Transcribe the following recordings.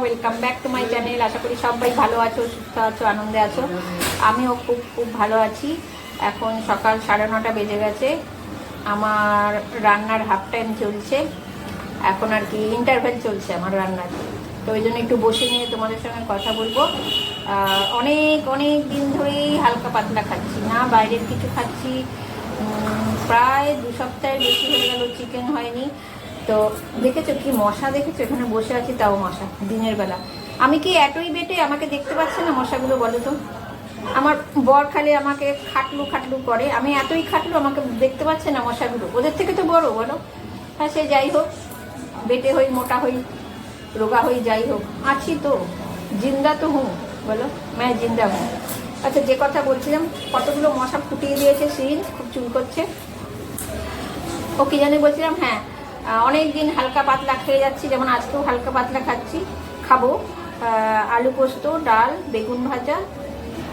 Welcome back to my channel আশা করি সবাই ভালো আছো সুস্থ আছো আনন্দে আছো। আমিও খুব খুব ভালো আছি। এখন সকাল সাড়ে নটা বেজে গেছে। আমার রান্নার হাফ টাইম চলছে। এখন আর কি ইন্টারভেল চলছে আমার রান্নার। তো ওই জন্য একটু বসে নিয়ে তোমাদের সঙ্গে কথা বলব। অনেক অনেক দিন ধরেই হালকা পাতলা খাচ্ছি না বাইরের কিছু খাচ্ছি। প্রায় দু সপ্তাহের বেশি হয়ে গেল চিকেন হয়নি। তো দেখেছ কি মশা দেখেছ? এখানে বসে আছি, তাও মশা, দিনের বেলা। আমি কি এতই বেটে আমাকে দেখতে পাচ্ছে না মশাগুলো, বলো তো? আমার বর খালি আমাকে খাটলু খাটলু করে। আমি এতই খাটলু, আমাকে দেখতে পাচ্ছে না মশাগুলো। ওদের থেকে তো বড়, বলো? হ্যাঁ সে যাই হোক, বেটে হই, মোটা হই, রোগা হই, যাই হোক। আছি তো, জিন্দা তো হুঁ বলো? ম্যাঁ জিন্দা হুঁ আচ্ছা যে কথা বলছিলাম, কতগুলো মশা ফুটিয়ে দিয়েছে সিরিঞ্জ খুব চুল করছে। ও কি জানি বলছিলাম হ্যাঁ অনেক দিন হালকা পাতলা খেয়ে যাচ্ছি, যেমন আজকেও হালকা পাতলা খাচ্ছি। খাব। আলু পোস্ত, ডাল, বেগুন ভাজা,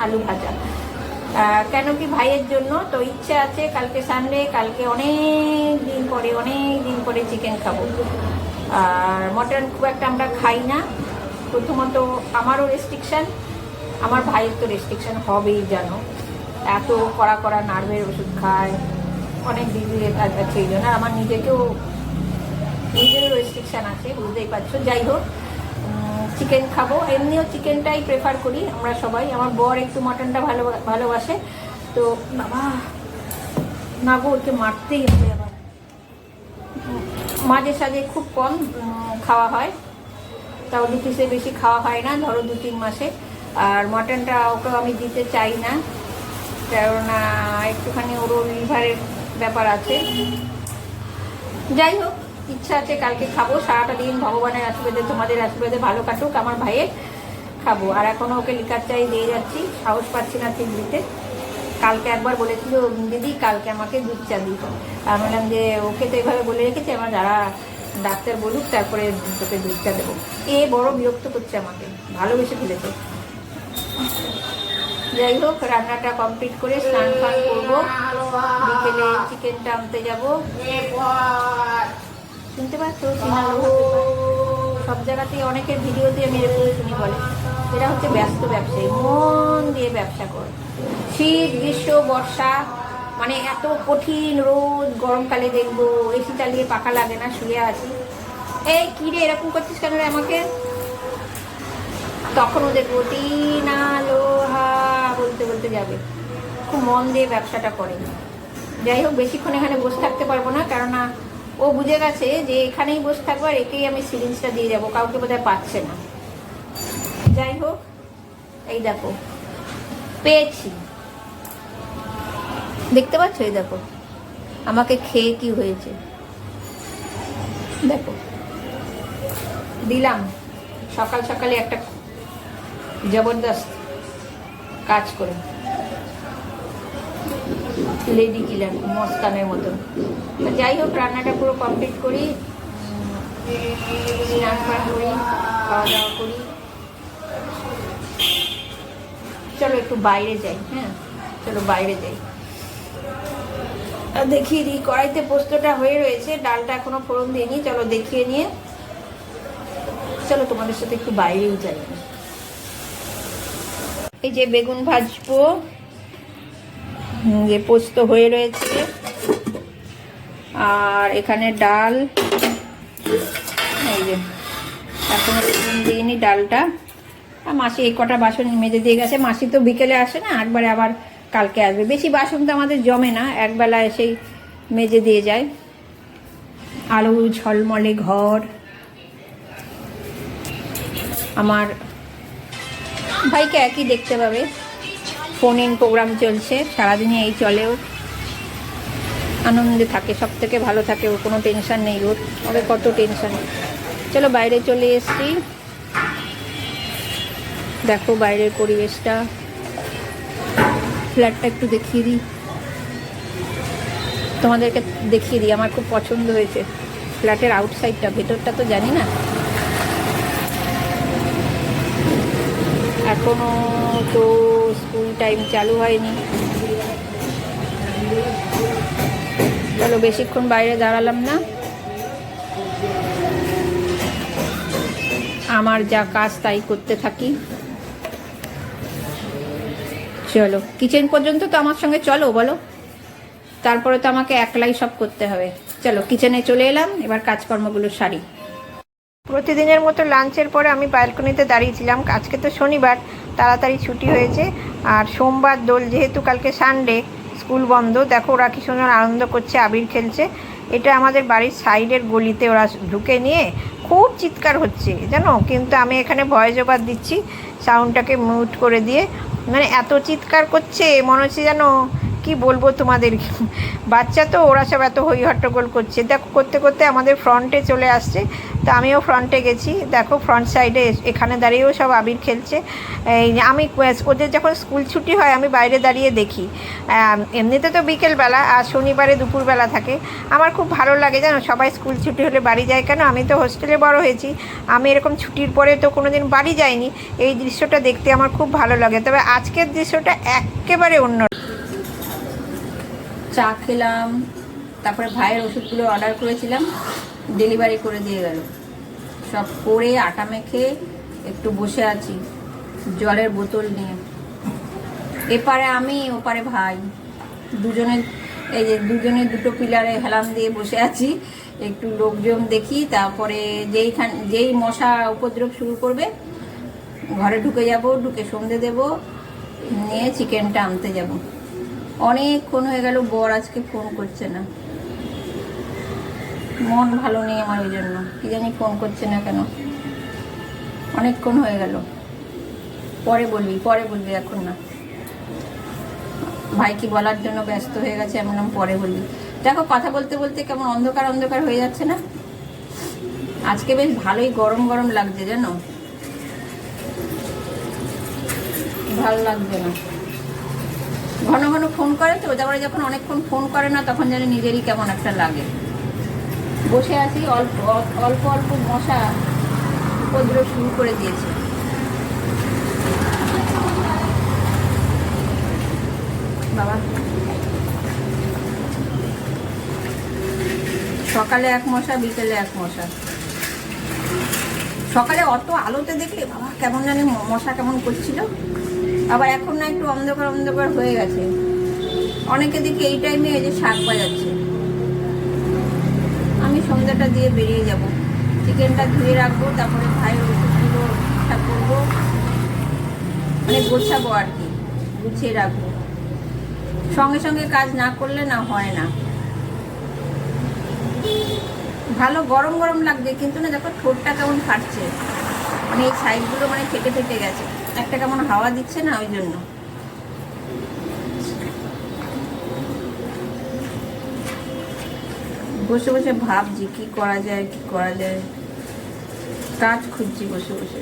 আলু ভাজা। কেন কি ভাইয়ের জন্য? তো ইচ্ছা আছে, কালকে সানডে কালকে অনেক দিন পরে, অনেক দিন পরে চিকেন খাব। আর মটন খুব একটা আমরা খাই না। প্রথমত আমারও রেস্ট্রিকশান আমার ভাইয়ের তো রেস্ট্রিকশান হবেই জানো। এত কড়া কড়া নার্ভের ওষুধ খায়, অনেক দিদি আছে এই জন্য। আমার নিজেকেও নিজেরও রেস্ট্রিকশান আছে, বুঝতেই পারছ। যাই হোক চিকেন খাব। এমনিও চিকেনটাই প্রেফার করি আমরা সবাই। আমার বর একটু মাটনটা ভালো, ভালোবাসে। তো বাবা, না গো, ওকে মারতেই হবে আবার। মাঝে সাঝে খুব কম খাওয়া হয়। তাও দু পিসে বেশি খাওয়া হয় না, ধরো দু তিন মাসে। আর মাটনটা ওকে আমি দিতে চাই না। কেননা একটুখানি ওরও লিভারের ব্যাপার আছে। যাই হোক ইচ্ছা আছে কালকে খাব, সারাটা দিন ভগবানের আশীর্বাদে, তোমাদের আশীর্বাদে ভালো কাটুক, আমার ভাইয়ের খাব। আর এখনও ওকে লিকার চাই দিয়ে যাচ্ছি, সাহস পাচ্ছি না ঠিক দিতে। কালকে একবার বলেছিল, দিদি, কালকে আমাকে দুধ চা দিই আর বললাম যে, ওকে তো এভাবে বলে রেখেছে, আমার যারা ডাক্তার বলুক, তারপরে তোকে দুধ চা দেবো। এ বড় বিরক্ত করছে আমাকে, ভালোবেসে ফেলেছে। যাই হোক, রান্নাটা কমপ্লিট করে স্নান ফান করব। বিকেলে চিকেনটা আনতে যাব। শুনতে পাচ্ছ? সব জায়গাতেই অনেকের ভিডিওতে আমি এরকম শুনি বলে? এটা হচ্ছে ব্যস্ত ব্যবসায়ী, মন দিয়ে ব্যবসা করে। শীত, গ্রীষ্ম, বর্ষা মানে এত কঠিন রোদ, গরমকালে দেখব এসি চালিয়ে পাখা লাগে না, শুয়ে আছি। এই কিরে এরকম করছিস কেন আমাকে? তখন ওদের না লোহা বলতে বলতে যাবে। খুব মন দিয়ে ব্যবসাটা করে। যাই হোক, বেশিক্ষণ এখানে বসে থাকতে পারব না, কেননা ও বুঝে গেছে যে এখানেই বসে থাকব আর একেই আমি সিরিঞ্জটা দিয়ে যাব কাউকে বোধহয় পাচ্ছে না। যাই হোক, এই দেখো, পেয়েছি। দেখতে পাচ্ছ? এই দেখো, আমাকে খেয়ে কি হয়েছে? দেখো, দিলাম। সকাল সকালে একটা জবরদস্ত কাজ করে। লেডি কিলার মস্তানের মতো। যাই হোক, রান্নাটা পুরো কমপ্লিট করি। স্নান ফান করি, খাওয়া দাওয়া করি। চলো একটু বাইরে যাই হ্যাঁ? চলো বাইরে যাই। দেখিয়ে দিই কড়াইতে পোস্তটা হয়ে রয়েছে, ডালটা এখনও ফোড়ন দিইনি, চলো দেখিয়ে নিয়ে। চলো তোমাদের সাথে একটু বাইরেও যাই। এই যে বেগুন ভাজবো। যে পোস্ত হয়ে রয়েছে। আর এখানে ডাল। এই যে, এখনও নুন দিইনি ডালটা। আর মাসি এই কটা বাসন মেজে দিয়ে গেছে। মাসি তো বিকেলে আসে না, একবারে আবার কালকে আসবে। বেশি বাসন তো আমাদের জমে না, একবেলা এসেই মেজে দিয়ে যায়। আলো, ঝলমলে ঘর। আমার ভাইকে একই দেখতে পাবে। ফোন ইন প্রোগ্রাম চলছে, সারাদিনই এই চলেও আনন্দে থাকে, সব থেকে ভালো থাকে ওর, কোনো টেনশান নেই ওর। ওরে কত টেনশান চলো বাইরে চলে এসছি। দেখো বাইরের পরিবেশটা। ফ্ল্যাটটা একটু দেখিয়ে দিই। তোমাদেরকে দেখিয়ে দিই, আমার খুব পছন্দ হয়েছে। ফ্ল্যাটের আউটসাইডটা ভেতরটা তো জানি না। এখনও তো স্কুল টাইম চালু হয়নি। চলো বেশিক্ষণ বাইরে দাঁড়ালাম না। আমার যা কাজ তাই করতে থাকি। চলো, কিচেন পর্যন্ত তো আমার সঙ্গে চলো, বলো। তারপরে তো আমাকে একলাই সব করতে হবে। চলো, কিচেনে চলে এলাম, এবার কাজকর্মগুলো সারি। প্রতিদিনের মতো লাঞ্চের পরে আমি ব্যালকনিতে দাঁড়িয়েছিলাম। আজকে তো শনিবার, তাড়াতাড়ি ছুটি হয়েছে। আর সোমবার দোল, যেহেতু কালকে সানডে, স্কুল বন্ধ। দেখো ওরা কি সুন্দর আনন্দ করছে, আবির খেলছে। এটা আমাদের বাড়ির সাইডের গলিতে ওরা ঢুকে নিয়ে খুব চিৎকার হচ্ছে, জানো? কিন্তু আমি এখানে ভয়েস ওভার দিচ্ছি, সাউন্ডটাকে মিউট করে দিয়ে। মানে এত চিৎকার করছে, মনে হচ্ছে যেন কি বলব তোমাদের? বাচ্চা তো, ওরা সব এত হই হট্টগোল করছে। দেখো, করতে করতে আমাদের ফ্রন্টে চলে আসছে। তো আমিও ফ্রন্টে গেছি। দেখো ফ্রন্ট সাইডে এখানে দাঁড়িয়েও সব আবির খেলছে। এই আমি ওদের যখন স্কুল ছুটি হয়, আমি বাইরে দাঁড়িয়ে দেখি। এমনিতে তো বিকেলবেলা, আর শনিবারে দুপুরবেলা থাকে। আমার খুব ভালো লাগে, জানো, সবাই স্কুল ছুটি হলে বাড়ি যায় কেন? আমি তো হোস্টেলে বড় হয়েছি। আমি এরকম ছুটির পরে তো কোনো দিন বাড়ি যাইনি। এই দৃশ্যটা দেখতে আমার খুব ভালো লাগে। তবে আজকের দৃশ্যটা একেবারে অন্য চা খেলাম, তারপরে ভাইয়ের ওষুধগুলো অর্ডার করেছিলাম ডেলিভারি করে দিয়ে গেল। সব করে আটা মেখে একটু বসে আছি, জলের বোতল নিয়ে। এপারে আমি, ওপারে ভাই। দুজনে, এই যে দুজনে দুটো পিলারে হেলাম দিয়ে বসে আছি, একটু লোকজন দেখি, তারপরে যেইখান, যেই মশা উপদ্রব শুরু করবে, ঘরে ঢুকে যাব, ঢুকে সন্ধে দেব, নিয়ে চিকেনটা আনতে যাব। অনেকক্ষণ হয়ে গেল, বর আজকে ফোন করছে না। মন ভালো নেই আমার ওই জন্য। কি জানি ফোন করছে না কেন। অনেকক্ষণ হয়ে গেল। পরে বলবি পরে বলবি এখন না। ভাই কি বলার জন্য ব্যস্ত হয়ে গেছে এমন পরে বলবি দেখো, কথা বলতে বলতে কেমন অন্ধকার অন্ধকার হয়ে যাচ্ছে না? আজকে বেশ ভালোই গরম গরম লাগছে জানো? ভালো লাগছে না। ঘন ঘন ফোন করে তো, তারপরে যখন অনেকক্ষণ ফোন করে না, তখন যেন নিজেরই কেমন একটা লাগে। বসে আছি, অল্প অল্প অল্প মশা উপদ্রব শুরু করে দিয়েছে। বাবা। সকালে এক মশা, বিকেলে এক মশা। সকালে অত আলোতে দেখলে, বাবা, কেমন জানি মশা কেমন করছিল। আবার এখন না একটু অন্ধকার অন্ধকার হয়ে গেছে। অনেকে দেখি এই টাইমে এই যে শাক বাজাচ্ছে। আমি সন্ধ্যাটা দিয়ে বেরিয়ে যাব। চিকেনটা ধুয়ে রাখব, তারপরে ভাই ওষুধগুলো ঠিকঠাক করব। মানে গোছাবো আর কি, গুছিয়ে রাখব। সঙ্গে সঙ্গে কাজ না করলে না হয় না। ভালো গরম গরম লাগছে কিন্তু না দেখো ঠোঁটটা কেমন ফাটছে। মানে এই সাইডগুলো মানে ফেটে ফেটে গেছে। একটা কেমন হাওয়া দিচ্ছে না ওই জন্য। বসে বসে ভাবছি, কি করা যায়, কি করা যায়। কাজ খুঁজছি বসে বসে।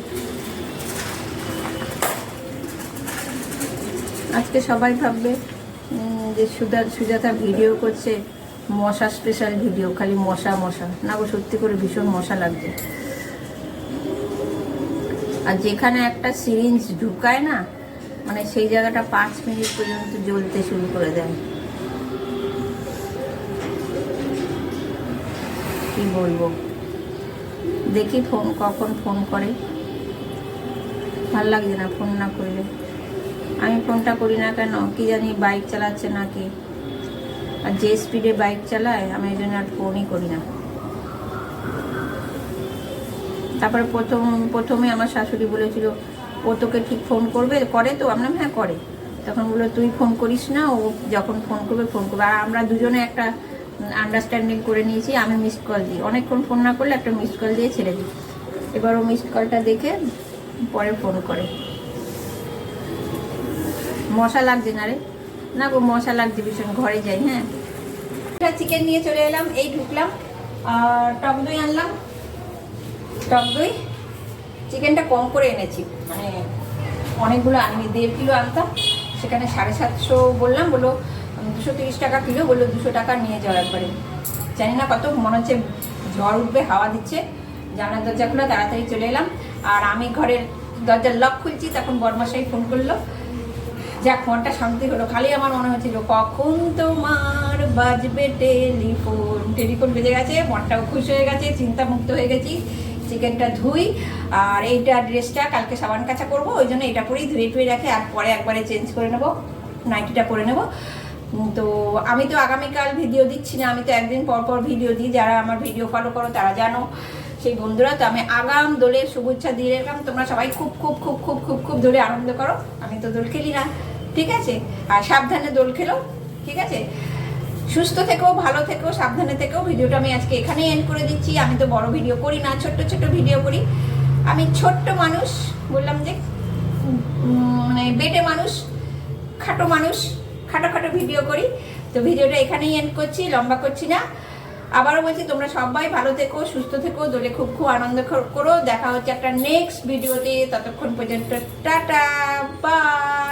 আজকে সবাই ভাববে যে সুধা, সুজাতা ভিডিও করছে, মশা স্পেশাল ভিডিও খালি মশা মশা। না গো, সত্যি করে ভীষণ মশা লাগছে। আর যেখানে একটা সিরিঞ্জ ঢুকায় না মানে সেই জায়গাটা পাঁচ মিনিট পর্যন্ত জ্বলতে শুরু করে দেয়। কি বলব? দেখি ফোন, কখন ফোন করে। ভালো লাগছে না ফোন না করলে। আমি ফোনটা করি না কেন? কি জানি বাইক চালাচ্ছে নাকি? আর যে স্পিডে বাইক চালায়, আমি এই জন্য আর ফোনই করি না। তারপরে প্রথম, প্রথমে আমার শাশুড়ি বলেছিল, ও তোকে ঠিক ফোন করবে? করে তো? আমরা হ্যাঁ করে। তখন বলল, তুই ফোন করিস না, ও যখন ফোন করবে ফোন করবে। আর আমরা দুজনে একটা আন্ডারস্ট্যান্ডিং করে নিয়েছি, আমি মিসড কল দিই। অনেকক্ষণ ফোন না করলে একটা মিসড কল দিয়ে ছেড়ে দিই। এবার ও মিসড কলটা দেখে পরে ফোন করে। মশা লাগছে না রে? না গো, মশা লাগছে ভীষণ, ঘরে যাই হ্যাঁ। চিকেন নিয়ে চলে এলাম, এই ঢুকলাম, আর টক দই আনলাম টক দই চিকেনটা কম করে এনেছি। মানে অনেকগুলো আনিনি দেড় কিলো আনতাম সেখানে সাড়ে সাতশো বললাম, বলল দুশো তিরিশ টাকা কিলো, বলল, দুশো টাকা নিয়ে যাওয়া একবারে। জানি না কত, মনে হচ্ছে ঝড় উঠবে, হাওয়া দিচ্ছে। জানার দরজা খুলে, তাড়াতাড়ি চলে এলাম। আর আমি ঘরের দরজার লক খুলছি, তখন বরমাসাই ফোন করল। যাক, মনটা শান্তি হলো। খালি আমার মনে হচ্ছিল, কখন তোমার বাজবে টেলিফোন? টেলিফোন বেজে গেছে, মনটাও খুশি হয়ে গেছে চিন্তা মুক্ত হয়ে গেছি। চিকেনটা ধুই, আর এইটা ড্রেসটা কালকে সাবান কাচা করব, ওই জন্য এটা পরেই ধুয়ে টুয়ে রাখে আর পরে একবারে চেঞ্জ করে নেব, নাইটিটা পরে নেব। তো আমি তো আগামীকাল ভিডিও দিচ্ছি না, আমি তো একদিন পর পর ভিডিও দিই, যারা আমার ভিডিও ফলো করো তারা জানো। সেই বন্ধুরা, তো আমি আগাম দোলের শুভেচ্ছা দিয়ে রাখলাম, তোমরা সবাই খুব খুব খুব খুব খুব খুব দোলে আনন্দ করো, আমি তো দোল খেলি না, ঠিক আছে? আর সাবধানে দোল খেলো, ঠিক আছে? সুস্থ থেকেও, ভালো থেকেও, সাবধানে থেকেও ভিডিওটা আমি আজকে এখানেই এন্ড করে দিচ্ছি। আমি তো বড় ভিডিও করি না, ছোট্ট ছোট্ট ভিডিও করি। আমি ছোট্ট মানুষ, বললাম যে মানে বেটে মানুষ, খাটো মানুষ, খাটো খাটো ভিডিও করি। তো ভিডিওটা এখানেই এন্ড করছি, লম্বা করছি না। আবারও বলছি, তোমরা সবাই ভালো থেকো, সুস্থ থেকো, দোলে খুব খুব আনন্দ করো দেখা হচ্ছে একটা নেক্সট ভিডিওতে ততক্ষণ পর্যন্ত, টাটা বাই